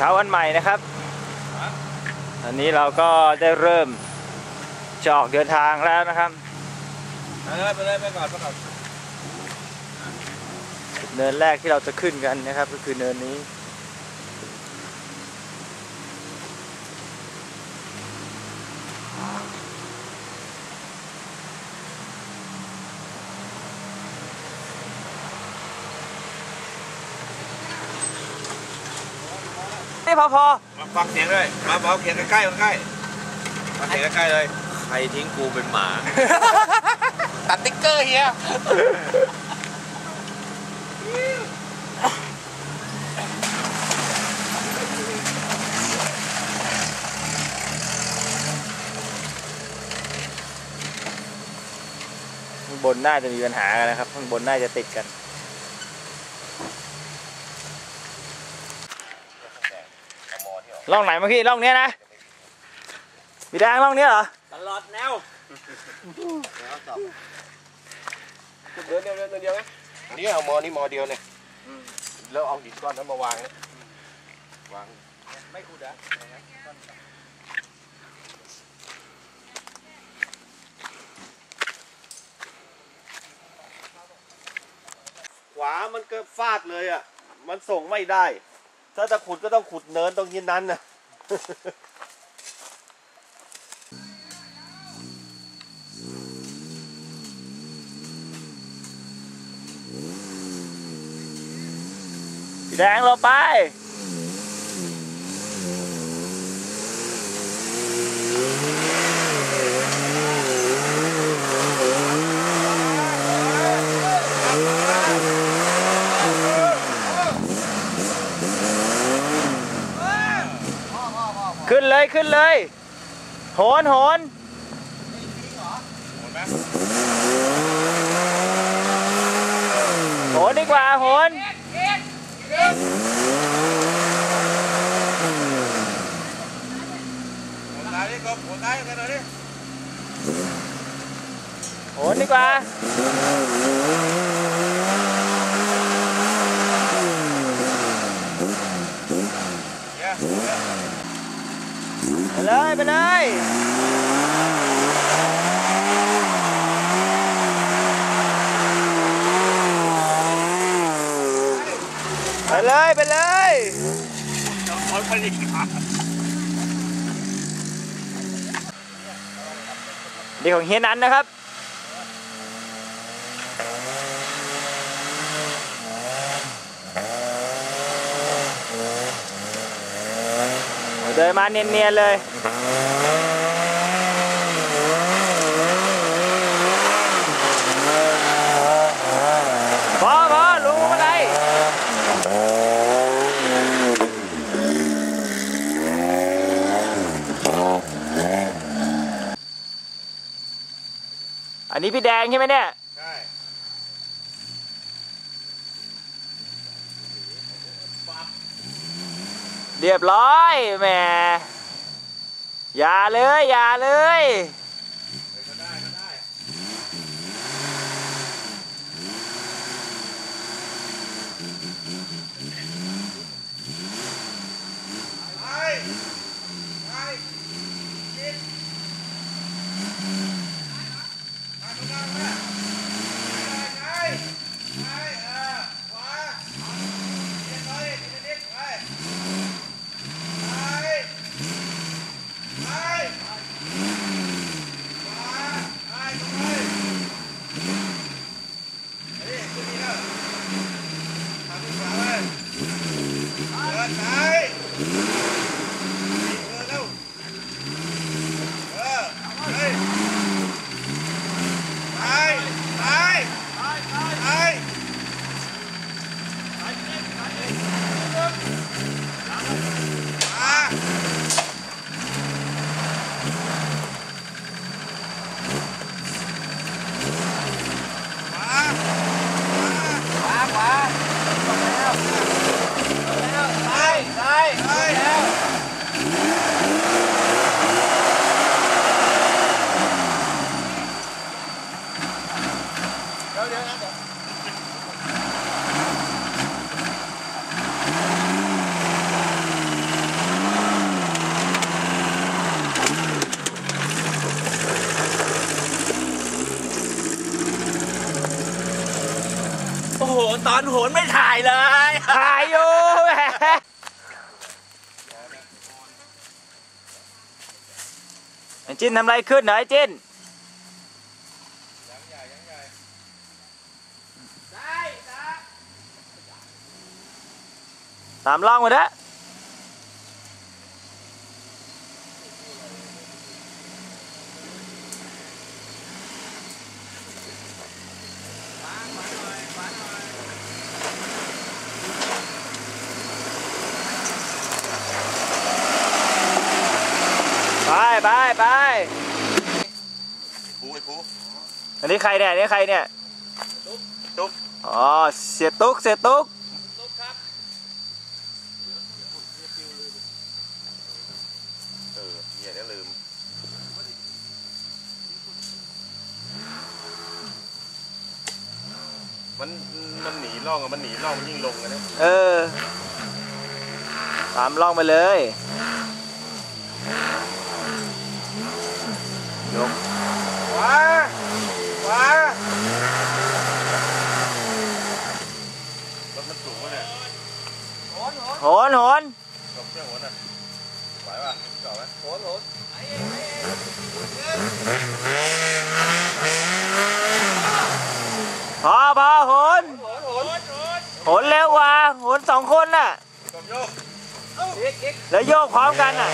ช้าวันใหม่นะครับ อันนี้เราก็ได้เริ่มจะออกเดินทางแล้วนะครับไปเลยไปเลยไปก่อนไปก่อนเนินแรกที่เราจะขึ้นกันนะครับ ก็คือเนินนี้ นี่พอพอมาฟังเสียงด้วยมาเบาเสียงใกล้ๆใกล้ๆฟังเสียงใกล้ๆเลย ใครทิ้งกูเป็นหมา ตัดติ๊กเกอร์เฮียข้างบนน่าจะมีปัญหากันนะครับข้างบนน่าจะติดกัน ล่องไหนเมื่อกี้ล่องเนี้ยนะมีแดงล่องเนี้ยเหรอตลอดแนวเดินเดียวเดินเดียวไหมนี่เอามอนี่มอเดียวเนี่ยแล้วเอาหินก้อนนั้นมาวางเนี่ยวางไม่คูดะขวามันก็ฟาดเลยอะ มันส่งไม่ได้ ถ้าจะขุดก็ต้องขุดเนินตรงนี้นั้นนะแดงเราไป ขึ้นเลยขึ้นเลย โหนโหนโหนดีกว่าโหนหัวตายดิกบหัวตายกันหน่อยดิโหนดีกว่า เฮีย ไป เลยไปเลยไปเลยไปเลยคนไปดินี่ของเฮียนันนะครับ ดินมาเนียนๆเลยพอพอลุงอะไรอันนี้พี่แดงใช่ไหมเนี่ย เรียบร้อยแหมอย่าเลย อย่าเลย ก็ได้ก็ได้ไปไปกินมาตรงนั้นมาไปไปเออขวาเรียบร้อยดิทีนี้ไปไปไป ขวาไปตรงไปเฮ้ยขึ้นนี่แล้วทำที่ขวาไปเดินไปเดินเร็วเออเฮ้ยไปไปไปมา ขวาขวาขวาซ้ายซ้ายซ้าย ตอนโหนไม่ถ่ายเลยถ่ายอยู่แหมไอ้จินทำอะไรขึ้นเหรอไอ้จินตามล่องมาเด้อ ไปไปไป ปูไอ้ปูอันนี้ใครเนี่ยอันนี้ใครเนี่ยตุ๊กอ๋อเสียตุ๊กเสียตุ๊กเออเนี่ยเดี๋ยวลืมมันมันหนีร่องอะมันหนีร่องมันยิ่งลงอะนะ เออ ตามล่องไปเลยยก ขวาขวารถมันสูงวะเนี่ย โหนโหนกับเรื่องหัวน่ะไหวป่ะเก่าไหมโหนโหนพอพอโหนโหนโหนเร็วกว่าโหนสองคนน่ะแล้วโยกพร้อมกันน่ะ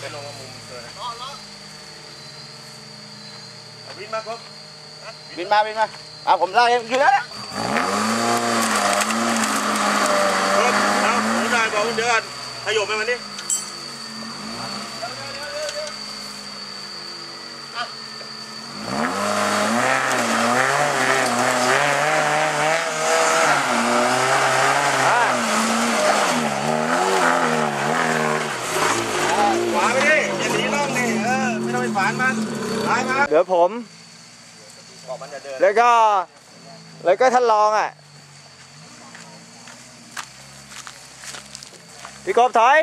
เป็นลงมามุมเลยเอาวินมาครับ บินมาบินมาเอาผมไล่อยู่แล้วครับเอาผมได้บอกเดี๋ยวกันขยบไปมันนี่อ่าขวาไปดิอย่าหนีร่องนี่เออไม่ต้องไปฝานมันซ้ายมาเดี๋ยวผมบอก มันจะเดินแล้วก็ แล้วก็ท่านรองอะพี่กบถอย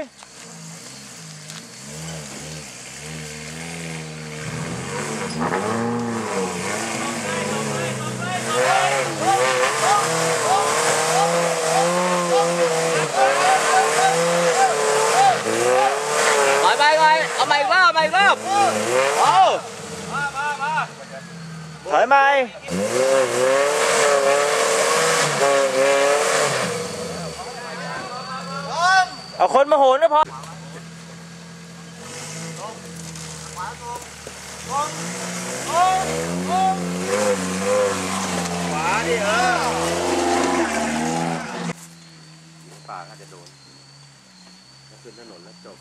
อยไปก่อนเอาใหม่อีกรอบเอาใหม่อีกรอบเอา ถ อยไหมเอาคนมาโหนนะพอขวาดิเออป่าก็จะโดนขึ้นถนนแล้วจบ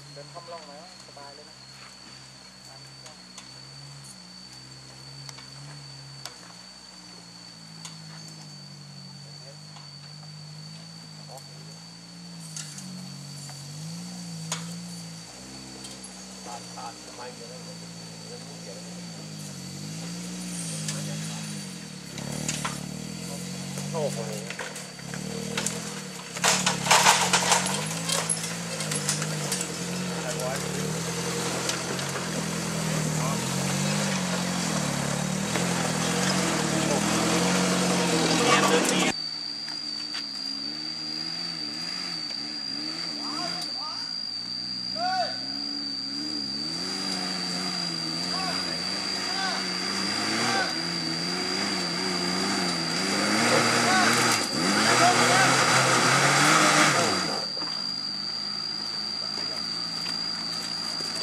そうこれ。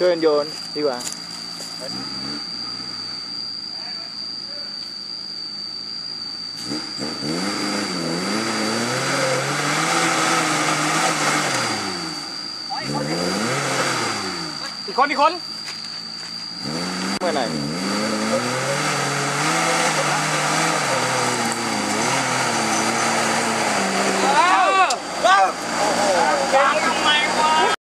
ช่วยกันโยนดีกว่า อีกคนอีกคน เมื่อไหร่